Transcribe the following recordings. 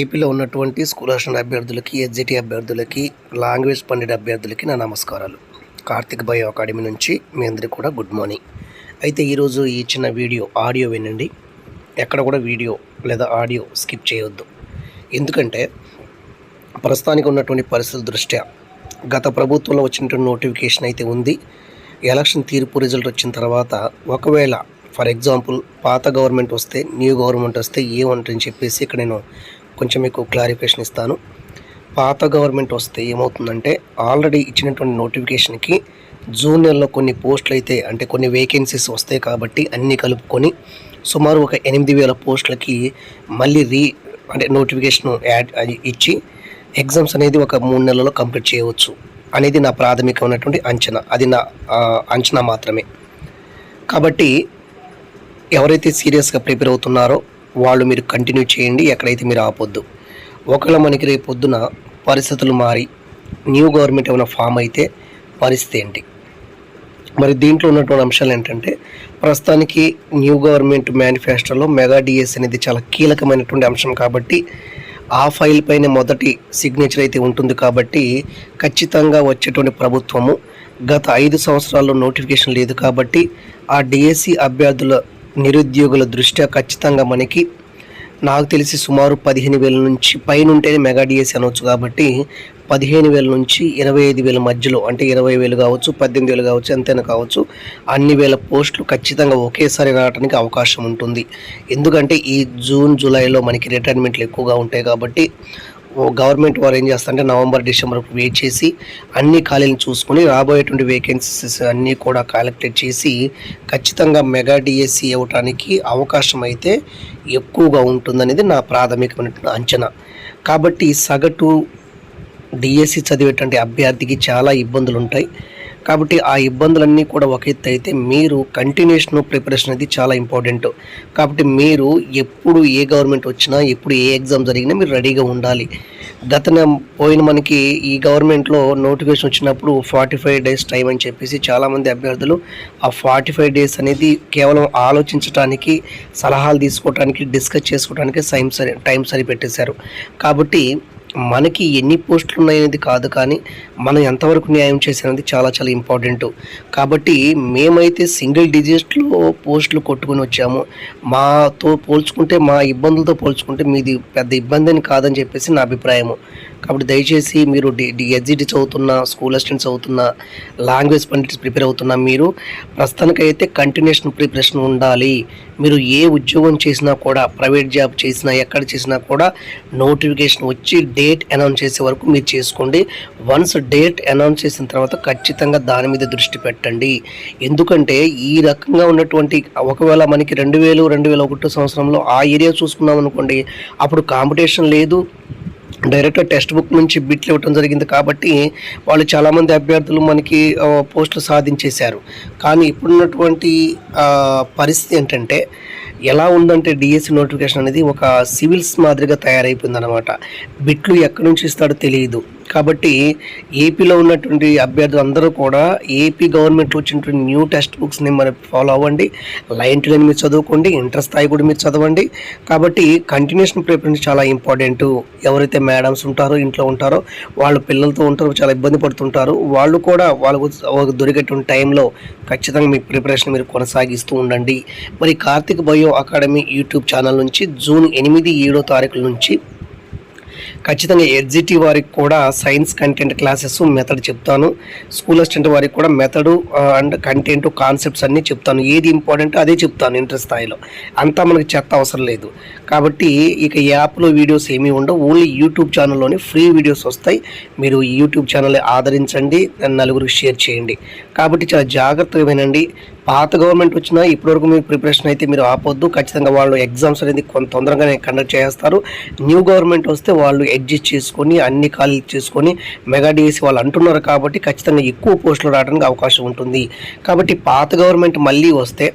ఏపీలో ఉన్నటువంటి school assistant అభ్యర్థులకి ఎస్జిటి అభ్యర్థులకి లాంగ్వేజ్ పండిట్ అభ్యర్థులకి నా నమస్కారాలు. కార్తిక్ బయో అకాడమీ నుంచి మీ అందరికీ కూడా గుడ్ మార్నింగ్. అయితే ఈరోజు ఈ చిన్న వీడియో ఆడియో వినండి. ఎక్కడ కూడా వీడియో లేదా ఆడియో స్కిప్ చేయొద్దు. ఎందుకంటే ప్రస్తుతానికి ఉన్నటువంటి పరిస్థితుల దృష్ట్యా గత ప్రభుత్వంలో వచ్చినటువంటి నోటిఫికేషన్ అయితే ఉంది. ఎలక్షన్ తీర్పు రిజల్ట్ వచ్చిన తర్వాత ఒకవేళ ఫర్ ఎగ్జాంపుల్ పాత గవర్నమెంట్ వస్తే న్యూ గవర్నమెంట్ వస్తే ఏమంటని చెప్పేసి ఇక్కడ నేను కొంచెం మీకు క్లారిఫికేషన్ ఇస్తాను. పాత గవర్నమెంట్ వస్తే ఏమవుతుందంటే ఆల్రెడీ ఇచ్చినటువంటి నోటిఫికేషన్కి జూన్ నెలలో కొన్ని పోస్టులు అయితే అంటే కొన్ని వేకెన్సీస్ వస్తాయి కాబట్టి అన్నీ కలుపుకొని సుమారు ఒక ఎనిమిది వేల పోస్టులకి మళ్ళీ రీ అంటే నోటిఫికేషన్ యాడ్ ఇచ్చి ఎగ్జామ్స్ అనేది ఒక మూడు నెలల్లో కంప్లీట్ చేయవచ్చు అనేది నా ప్రాథమికమైనటువంటి అంచనా. అది నా అంచనా మాత్రమే. కాబట్టి ఎవరైతే సీరియస్గా ప్రిపేర్ అవుతున్నారో వాళ్ళు మీరు కంటిన్యూ చేయండి ఎక్కడైతే మీరు ఆపొద్దు. ఒకవేళ మనకి రేపు పొద్దున పరిస్థితులు మారి న్యూ గవర్నమెంట్ ఏమైనా ఫామ్ అయితే పరిస్థితి ఏంటి? మరి దీంట్లో ఉన్నటువంటి అంశాలు ఏంటంటే ప్రస్తుతానికి న్యూ గవర్నమెంట్ మేనిఫెస్టోలో మెగా డిఎస్ అనేది చాలా కీలకమైనటువంటి అంశం కాబట్టి ఆ ఫైల్ పైన మొదటి సిగ్నేచర్ అయితే ఉంటుంది కాబట్టి ఖచ్చితంగా వచ్చేటువంటి ప్రభుత్వము గత ఐదు సంవత్సరాల్లో నోటిఫికేషన్ లేదు కాబట్టి ఆ డిఎస్సి అభ్యర్థుల నిరుద్యోగుల దృష్ట్యా ఖచ్చితంగా మనకి నాకు తెలిసి సుమారు పదిహేను వేల నుంచి పైన ఉంటేనే మెగా డిఎస్సి అనవచ్చు కాబట్టి పదిహేను వేల నుంచి ఇరవై ఐదు వేల మధ్యలో అంటే ఇరవై వేలు కావచ్చు పద్దెనిమిది వేలు కావచ్చు ఎంతైనా కావచ్చు అన్ని వేల పోస్టులు ఖచ్చితంగా ఒకేసారి రావడానికి అవకాశం ఉంటుంది. ఎందుకంటే ఈ జూన్ జూలైలో మనకి రిటైర్మెంట్లు ఎక్కువగా ఉంటాయి కాబట్టి గవర్నమెంట్ వారు ఏం చేస్తారంటే నవంబర్ డిసెంబర్ వెయిట్ చేసి అన్ని ఖాళీలను చూసుకొని రాబోయేటువంటి వేకెన్సీస్ అన్నీ కూడా కలెక్ట్ చేసి ఖచ్చితంగా మెగా డిఎస్సి ఇవ్వటానికి అవకాశం అయితే ఎక్కువగా ఉంటుందనేది నా ప్రాథమికమైనటువంటి అంచనా. కాబట్టి సగటు డిఎస్సి చదివేటువంటి అభ్యర్థికి చాలా ఇబ్బందులు ఉంటాయి కాబట్టి ఆ ఇబ్బందులన్నీ కూడా ఒక ఎత్తు అయితే మీరు కంటిన్యూషన్ ప్రిపరేషన్ అనేది చాలా ఇంపార్టెంట్ కాబట్టి మీరు ఎప్పుడు ఏ గవర్నమెంట్ వచ్చినా ఎప్పుడు ఏ ఎగ్జామ్ జరిగినా మీరు రెడీగా ఉండాలి. గత పోయిన మనకి ఈ గవర్నమెంట్లో నోటిఫికేషన్ వచ్చినప్పుడు ఫార్టీ ఫైవ్ డేస్ టైం అని చెప్పేసి చాలామంది అభ్యర్థులు ఆ ఫార్టీ ఫైవ్ డేస్ అనేది కేవలం ఆలోచించడానికి సలహాలు తీసుకోవడానికి డిస్కస్ చేసుకోవడానికి టైం సరి టైం సరిపెట్టేశారు. కాబట్టి మనకి ఎన్ని పోస్టులు ఉన్నాయనేది కాదు కానీ మనం ఎంతవరకు న్యాయం చేసినది చాలా చాలా ఇంపార్టెంట్. కాబట్టి మేమైతే సింగిల్ డిజిట్లో పోస్టులు కొట్టుకొని వచ్చాము. మాతో పోల్చుకుంటే మా ఇబ్బందులతో పోల్చుకుంటే మీది పెద్ద ఇబ్బంది అని కాదని చెప్పేసి నా అభిప్రాయము. కాబట్టి దయచేసి మీరు డి డి ఎస్జిటి చదువుతున్న స్కూల్ అసిస్టెంట్స్ అవుతున్న లాంగ్వేజ్ పండిట్స్ ప్రిపేర్ అవుతున్న మీరు ప్రస్తుతానికైతే కంటిన్యూషన్ ప్రిపరేషన్ ఉండాలి. మీరు ఏ ఉద్యోగం చేసినా కూడా ప్రైవేట్ జాబ్ చేసినా ఎక్కడ చేసినా కూడా నోటిఫికేషన్ వచ్చి డేట్ అనౌన్స్ చేసే వరకు మీరు చేసుకోండి. వన్స్ డేట్ అనౌన్స్ చేసిన తర్వాత ఖచ్చితంగా దాని మీద దృష్టి పెట్టండి. ఎందుకంటే ఈ రకంగా ఉన్నటువంటి ఒకవేళ మనకి రెండు వేలు రెండు వేల ఒకటో సంవత్సరంలో ఆ ఏరియా చూసుకున్నాం అనుకోండి అప్పుడు కాంపిటీషన్ లేదు. డైరెక్ట్గా టెక్స్ట్ బుక్ నుంచి బిట్లు ఇవ్వటం జరిగింది కాబట్టి వాళ్ళు చాలామంది అభ్యర్థులు మనకి పోస్టులు సాధించేశారు. కానీ ఇప్పుడున్నటువంటి పరిస్థితి ఏంటంటే ఎలా ఉందంటే డిఎస్సి నోటిఫికేషన్ అనేది ఒక సివిల్స్ మాదిరిగా తయారైపోయింది అనమాట బిట్లు ఎక్కడి నుంచి ఇస్తాడో తెలియదు. కాబట్టి ఏపీలో ఉన్నటువంటి అభ్యర్థులు అందరూ కూడా ఏపీ గవర్నమెంట్ వచ్చినటువంటి న్యూ టెక్స్ట్ బుక్స్ని మరి ఫాలో అవ్వండి లైన్ టు లైన్ మీరు చదువుకోండి ఇంటర్ స్థాయి కూడా మీరు చదవండి. కాబట్టి కంటిన్యూషన్ ప్రిపరేషన్ చాలా ఇంపార్టెంట్ ఎవరైతే మేడమ్స్ ఉంటారో ఇంట్లో ఉంటారో వాళ్ళు పిల్లలతో ఉంటారో చాలా ఇబ్బంది పడుతుంటారు. వాళ్ళు కూడా వాళ్ళకు దొరికేటువంటి టైంలో ఖచ్చితంగా మీ ప్రిపరేషన్ మీరు కొనసాగిస్తూ ఉండండి. మరి Karthik bio academy YouTube channel నుంచి జూన్ ఎనిమిది ఏడో తారీఖుల నుంచి ఖచ్చితంగా ఎడ్జిటి వారికి కూడా సైన్స్ కంటెంట్ క్లాసెస్ మెథడ్ చెప్తాను. స్కూల్ అసిస్టెంట్ వారికి కూడా మెథడ్ అండ్ కంటెంట్ కాన్సెప్ట్స్ అన్నీ చెప్తాను. ఏది ఇంపార్టెంట్ అదే చెప్తాను ఇంటర్ స్థాయిలో. అంతా మనకి చెత్త అవసరం లేదు. కాబట్టి ఇక యాప్లో వీడియోస్ ఏమీ ఉండవు. ఓన్లీ యూట్యూబ్ ఛానల్లోనే ఫ్రీ వీడియోస్ వస్తాయి. మీరు యూట్యూబ్ ఛానల్ ఆదరించండి. నలుగురికి షేర్ చేయండి. కాబట్టి చాలా జాగ్రత్తగా వినండి. పాత గవర్నమెంట్ వచ్చినా ఇప్పటివరకు మీరు ప్రిపరేషన్ అయితే మీరు ఆపొద్దు. ఖచ్చితంగా వాళ్ళు ఎగ్జామ్స్ అనేది కొంత తొందరగానే కండక్ట్ చేస్తారు న్యూ గవర్నమెంట్ వస్తే వాళ్ళు అడ్జస్ట్ చేసుకొని అన్ని ఖాళీలు చేసుకొని మెగా డిఎస్సి వాళ్ళు అంటున్నారు కాబట్టి ఖచ్చితంగా ఎక్కువ పోస్టులు రావడానికి అవకాశం ఉంటుంది. కాబట్టి పాత గవర్నమెంట్ మళ్ళీ వస్తే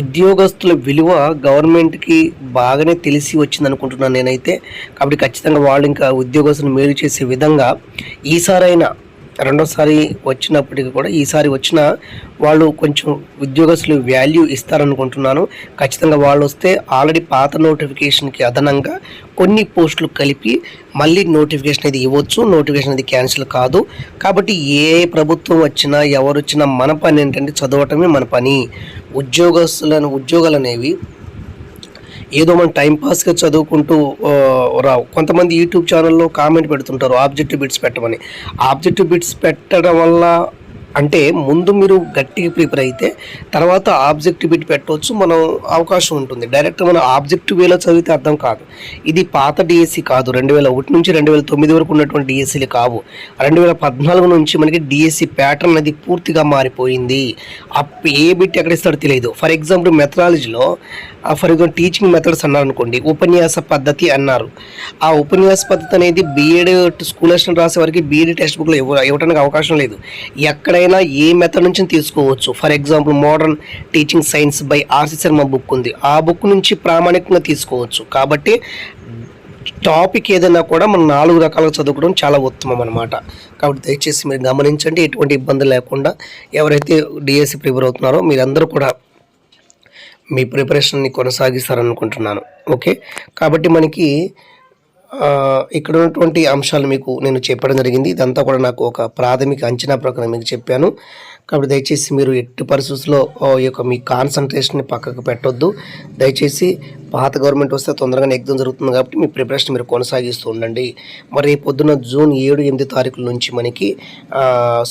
ఉద్యోగస్తుల విలువ గవర్నమెంట్కి బాగానే తెలిసి వచ్చింది అనుకుంటున్నాను నేనైతే. కాబట్టి ఖచ్చితంగా వాళ్ళు ఇంకా ఉద్యోగస్తులు మేలు చేసే విధంగా ఈసారైనా రెండోసారి వచ్చినప్పటికీ కూడా ఈసారి వచ్చిన వాళ్ళు కొంచెం ఉద్యోగస్తులు వాల్యూ ఇస్తారనుకుంటున్నాను. ఖచ్చితంగా వాళ్ళు వస్తే ఆల్రెడీ పాత నోటిఫికేషన్కి అదనంగా కొన్ని పోస్టులు కలిపి మళ్ళీ నోటిఫికేషన్ అది ఇవ్వచ్చు. నోటిఫికేషన్ అనేది క్యాన్సిల్ కాదు. కాబట్టి ఏ ప్రభుత్వం వచ్చినా ఎవరు వచ్చినా మన పని ఏంటంటే చదవటమే మన పని. ఉద్యోగస్తులను ఉద్యోగాలు అనేవి ఏదో మనం టైంపాస్గా చదువుకుంటూ రావు. కొంతమంది యూట్యూబ్ ఛానల్లో కామెంట్ పెడుతుంటారు ఆబ్జెక్టివ్ బిట్స్ పెట్టమని. ఆబ్జెక్టివ్ బిట్స్ పెట్టడం వల్ల అంటే ముందు మీరు గట్టిగా ప్రిపేర్ అయితే తర్వాత ఆబ్జెక్టివ్ బిట్ పెట్టవచ్చు మనం అవకాశం ఉంటుంది. డైరెక్ట్ మనం ఆబ్జెక్టివ్ వేలో చదివితే అర్థం కాదు. ఇది పాత డిఎస్సి కాదు. రెండు వేల ఒకటి నుంచి రెండు వేల తొమ్మిది వరకు ఉన్నటువంటి డిఎస్సీలు కావు. రెండు వేల పద్నాలుగు నుంచి మనకి డిఎస్సి ప్యాటర్న్ అనేది పూర్తిగా మారిపోయింది. అప్ ఏ బిట్ ఎక్కడ ఇస్తాడో తెలియదు. ఫర్ ఎగ్జాంపుల్ మెథడాలజీలో ఫర్ ఎగ్జాంపుల్ టీచింగ్ మెథడ్స్ అన్నారు అనుకోండి. ఉపన్యాస పద్ధతి అన్నారు. ఆ ఉపన్యాస పద్ధతి అనేది బీఎడ్ స్కూల్ రాసే వారికి బీఎడ్ టెక్స్ట్ బుక్లో ఇవ్వ ఇవ్వడానికి అవకాశం లేదు. ఎక్కడైనా ఏ మెథడ్ నుంచి తీసుకోవచ్చు. For example modern teaching science by RC Sharma book ఉంది. ఆ బుక్ నుంచి ప్రామాణికంగా తీసుకోవచ్చు. కాబట్టి టాపిక్ ఏదైనా కూడా మనం నాలుగు రకాలుగా చదువుకోవడం చాలా ఉత్తమం అనమాట కాబట్టి దయచేసి మీరు గమనించండి. ఎటువంటి ఇబ్బంది లేకుండా ఎవరైతే డిఎస్సి ప్రిపేర్ అవుతున్నారో మీరందరూ కూడా మీ ప్రిపరేషన్ని కొనసాగిస్తారనుకుంటున్నాను. ఓకే కాబట్టి మనకి ఇక్కడ ఉన్నటువంటి అంశాలు మీకు నేను చెప్పడం జరిగింది. ఇదంతా కూడా నాకు ఒక ప్రాథమిక అంచనా ప్రకారం మీకు చెప్పాను. కాబట్టి దయచేసి మీరు ఎట్టి పరిస్థితుల్లో ఈ యొక్క మీ కాన్సన్ట్రేషన్ని పక్కకు పెట్టొద్దు. దయచేసి పాత గవర్నమెంట్ వస్తే తొందరగానే ఎగ్జామ్ జరుగుతుంది కాబట్టి మీ ప్రిపరేషన్ మీరు కొనసాగిస్తూ ఉండండి. మరి పొద్దున జూన్ ఏడు ఎనిమిది తారీఖుల నుంచి మనకి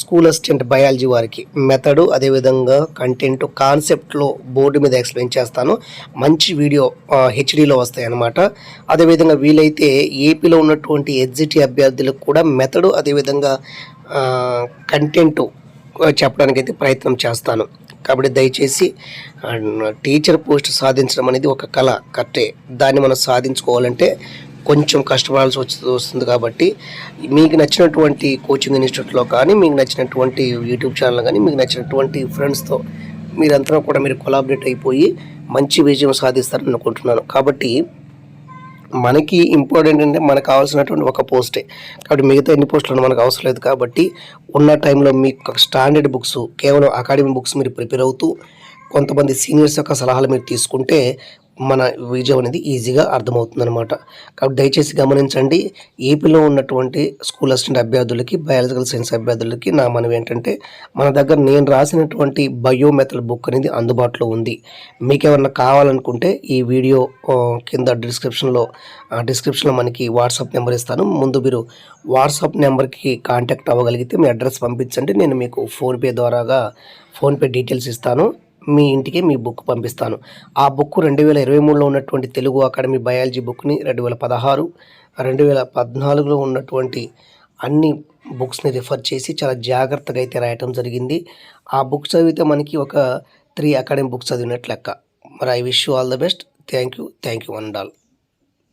స్కూల్ అసిస్టెంట్ బయాలజీ వారికి మెథడు అదేవిధంగా కంటెంట్ కాన్సెప్ట్లో బోర్డు మీద ఎక్స్ప్లెయిన్ చేస్తాను. మంచి వీడియో హెచ్డీలో వస్తాయి అన్నమాట అదేవిధంగా వీలైతే ఏపీలో ఉన్నటువంటి ఎగ్జిటి అభ్యర్థులకు కూడా మెథడు అదేవిధంగా కంటెంట్ చెప్పడానికి అయితే ప్రయత్నం చేస్తాను. కాబట్టి దయచేసి టీచర్ పోస్ట్ సాధించడం అనేది ఒక కళ కరెక్టే. దాన్ని మనం సాధించుకోవాలంటే కొంచెం కష్టపడాల్సి వచ్చి వస్తుంది కాబట్టి మీకు నచ్చినటువంటి కోచింగ్ ఇన్స్టిట్యూట్లో కానీ మీకు నచ్చినటువంటి యూట్యూబ్ ఛానల్ కానీ మీకు నచ్చినటువంటి ఫ్రెండ్స్తో మీరంతా కూడా మీరు కొలాబరేట్ అయిపోయి మంచి విజయం సాధిస్తారని అనుకుంటున్నాను. కాబట్టి మనకి ఇంపార్టెంట్ అంటే మనకు కావాల్సినటువంటి ఒక పోస్టే కాబట్టి మిగతా ఎన్ని పోస్టులు మనకు అవసరం లేదు కాబట్టి ఉన్న టైంలో మీకు స్టాండర్డ్ బుక్స్ కేవలం అకాడమీ బుక్స్ మీరు ప్రిపేర్ అవుతూ కొంతమంది సీనియర్స్ యొక్క సలహాలు మీరు తీసుకుంటే మన విజయం అనేది ఈజీగా అర్థమవుతుంది అనమాట కాబట్టి దయచేసి గమనించండి ఏపీలో ఉన్నటువంటి స్కూల్ అసిస్టెంట్ అభ్యర్థులకి బయాలజికల్ సైన్స్ అభ్యర్థులకి నా మనవి ఏంటంటే మన దగ్గర నేను రాసినటువంటి బయోమెథల్ బుక్ అనేది అందుబాటులో ఉంది. మీకేమన్నా కావాలనుకుంటే ఈ వీడియో కింద డిస్క్రిప్షన్లో డిస్క్రిప్షన్లో మనకి వాట్సాప్ నెంబర్ ఇస్తాను. ముందు మీరు వాట్సాప్ నెంబర్కి కాంటాక్ట్ అవ్వగలిగితే మీ అడ్రస్ పంపించండి. నేను మీకు ఫోన్పే ద్వారాగా ఫోన్పే డీటెయిల్స్ ఇస్తాను. మీ ఇంటికి మీ బుక్ పంపిస్తాను. ఆ బుక్ రెండు వేల ఇరవై మూడులో ఉన్నటువంటి తెలుగు అకాడమీ బయాలజీ బుక్ని రెండు వేల పదహారు రెండు వేల పద్నాలుగులో ఉన్నటువంటి అన్ని బుక్స్ని రిఫర్ చేసి చాలా జాగ్రత్తగా అయితే రాయటం జరిగింది. ఆ బుక్ చదివితే మనకి ఒక త్రీ అకాడమీ బుక్స్ చదివినట్లు లెక్క. మరి I wish you all the best. Thank you. Thank you and all